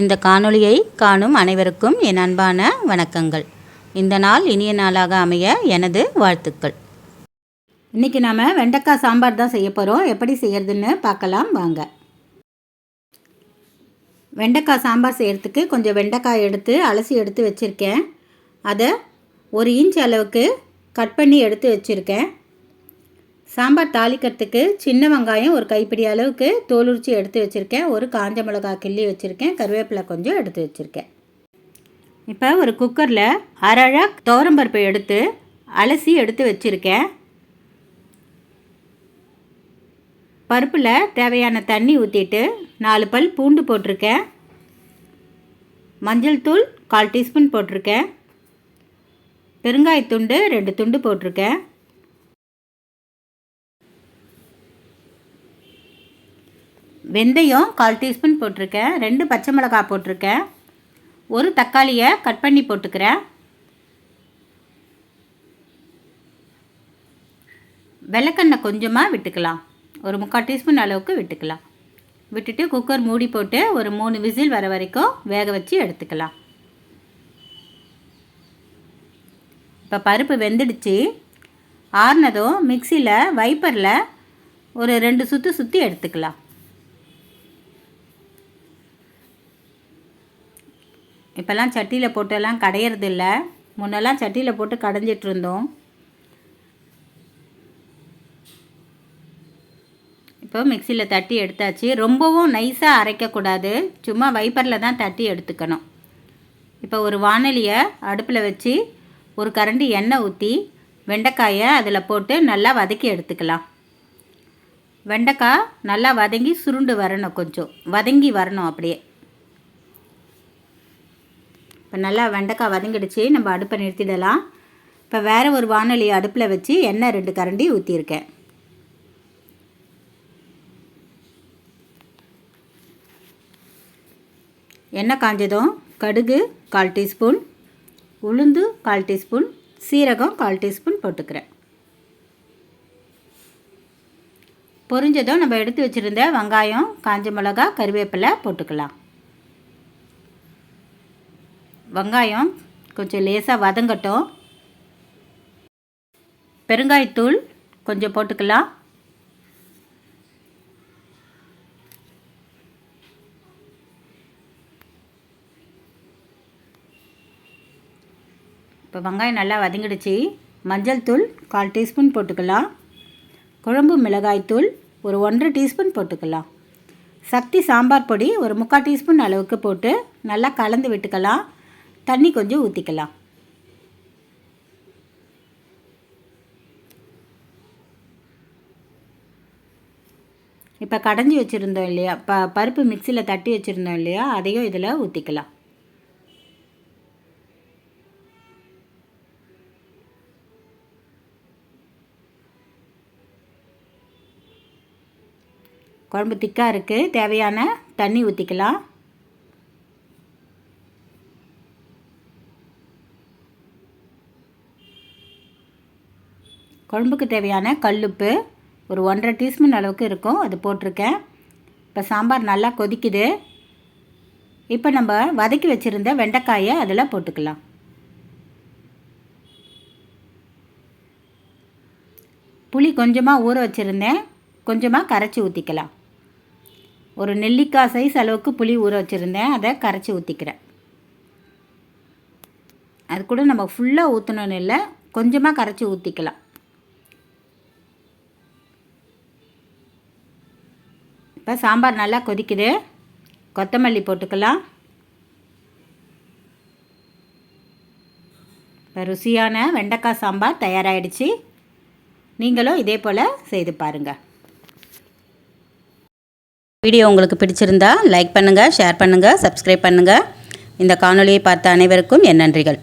இந்த காணொளியை காணும் அனைவருக்கும் என் அன்பான வணக்கங்கள். இந்த நாள் இனிய நாளாக அமைய எனது வாழ்த்துக்கள். இன்றைக்கி நாம் வெண்டைக்காய் சாம்பார் தான் செய்ய போகிறோம் எப்படி செய்கிறதுன்னு பார்க்கலாம் வாங்க. வெண்டைக்காய் சாம்பார் செய்கிறதுக்கு கொஞ்சம் வெண்டைக்காய் எடுத்து அலசி எடுத்து வச்சுருக்கேன். அதை ஒரு இன்ச் அளவுக்கு கட் பண்ணி எடுத்து வச்சுருக்கேன். சாம்பார் தாளிக்கிறதுக்கு சின்ன வெங்காயம் ஒரு கைப்பிடி அளவுக்கு தோல் எடுத்து வச்சுருக்கேன். ஒரு காஞ்ச மிளகா கிள்ளி வச்சுருக்கேன். கருவேப்பிலை கொஞ்சம் எடுத்து வச்சுருக்கேன். இப்போ ஒரு குக்கரில் அரழா துவரம்பருப்பை எடுத்து அலசி எடுத்து வச்சுருக்கேன். பருப்பில் தேவையான தண்ணி ஊற்றிட்டு நாலு பல் பூண்டு போட்டிருக்கேன். மஞ்சள் தூள் கால் டீஸ்பூன் போட்டிருக்கேன். பெருங்காயத்துண்டு ரெண்டு துண்டு போட்டிருக்கேன். வெந்தயம் கால் டீஸ்பூன் போட்டிருக்கேன். ரெண்டு பச்சை மிளகாய் போட்டிருக்கேன். ஒரு தக்காளியை கட் பண்ணி போட்டுக்கிறேன். வெள்ளக்கண்ணை கொஞ்சமாக விட்டுக்கலாம். ஒரு முக்கால் டீஸ்பூன் அளவுக்கு விட்டுக்கலாம். விட்டுட்டு குக்கர் மூடி போட்டு ஒரு மூணு விசில் வர வரைக்கும் வேக வச்சு எடுத்துக்கலாம். இப்போ பருப்பு வெந்துடுச்சு. ஆறுனதும் மிக்சியில் வைப்பரில் ஒரு ரெண்டு சுற்று சுற்றி எடுத்துக்கலாம். இப்போல்லாம் சட்டியில் போட்டெல்லாம் கடையிறது இல்லை முன்னெல்லாம் சட்டியில் போட்டு கடைஞ்சிட்டு இருந்தோம் இப்போ மிக்சியில் தட்டி எடுத்தாச்சு. ரொம்பவும் நைஸாக அரைக்கக்கூடாது. சும்மா வைப்பரில் தான் தட்டி எடுத்துக்கணும். இப்போ ஒரு வானலியை அடுப்பில் வச்சு ஒரு கரண்டி எண்ணெய் ஊற்றி வெண்டைக்காயை அதில் போட்டு நல்லா வதக்கி எடுத்துக்கலாம். வெண்டைக்காய் நல்லா வதங்கி சுருண்டு வரணும் கொஞ்சம். வதங்கி வரணும் அப்படியே. இப்போ நல்லா வெண்டைக்காய் வதங்கிடுச்சு நம்ம அடுப்பை நிறுத்திடலாம். இப்போ வேறு ஒரு வானொலி அடுப்பில் வச்சு எண்ணெய் ரெண்டு கரண்டி ஊற்றிருக்கேன் எண்ணெய் காஞ்சதும் கடுகு கால் டீஸ்பூன் உளுந்து கால் டீஸ்பூன் சீரகம் கால் டீஸ்பூன் போட்டுக்கிறேன். பொரிஞ்சதும் நம்ம எடுத்து வச்சுருந்த வெங்காயம் காஞ்ச மிளகா கருவேப்பிலை போட்டுக்கலாம். வெங்காயம் கொஞ்சம் லேசாக வதங்கட்டும். பெருங்காயத்தூள் கொஞ்சம் போட்டுக்கலாம். இப்போ வெங்காயம் நல்லா வதங்கிடுச்சு. மஞ்சள் தூள் கால் டீஸ்பூன் போட்டுக்கலாம். குழம்பு மிளகாய்த்தூள் ஒரு ஒன்றரை டீஸ்பூன் போட்டுக்கலாம். சக்தி சாம்பார் பொடி ஒரு முக்கால் டீஸ்பூன் அளவுக்கு போட்டு நல்லா கலந்து விட்டுக்கலாம். தண்ணி கொஞ்சம் ஊற்றிக்கலாம் இப்போ கடைஞ்சி வச்சுருந்தோம் இல்லையா? ப பருப்பு மிக்சியில் தட்டி வச்சுருந்தோம் இல்லையா? அதையும் இதில் ஊற்றிக்கலாம் குழம்பு திக்காக இருக்குது தேவையான தண்ணி ஊற்றிக்கலாம் குழம்புக்கு தேவையான கல்லுப்பு ஒரு ஒன்றரை டீஸ்பூன் அளவுக்கு இருக்கும். அது போட்டிருக்கேன். இப்போ சாம்பார் நல்லா கொதிக்குது. இப்போ நம்ம வதக்கி வச்சுருந்த வெண்டைக்காயை அதில் போட்டுக்கலாம். புளி கொஞ்சமாக ஊற வச்சுருந்தேன். கொஞ்சமாக கரைச்சி ஊற்றிக்கலாம் ஒரு நெல்லிக்காய் சைஸ் அளவுக்கு புளி ஊற வச்சுருந்தேன். அதை கரைச்சி ஊற்றிக்கிறேன் அது கூட நம்ம ஃபுல்லாக ஊற்றணுன்னு இல்லை கொஞ்சமாக கரைச்சி ஊற்றிக்கலாம் இப்போ சாம்பார் நல்லா கொதிக்குது. கொத்தமல்லி போட்டுக்கலாம். இப்போ ருசியான வெண்டைக்காய் சாம்பார் தயாராகிடுச்சு நீங்களும் இதே போல் செய்து பாருங்கள் வீடியோ உங்களுக்கு பிடிச்சிருந்தா லைக் பண்ணுங்கள் ஷேர் பண்ணுங்கள் சப்ஸ்கிரைப் பண்ணுங்கள் இந்த காணொலியை பார்த்த அனைவருக்கும் என் நன்றிகள்.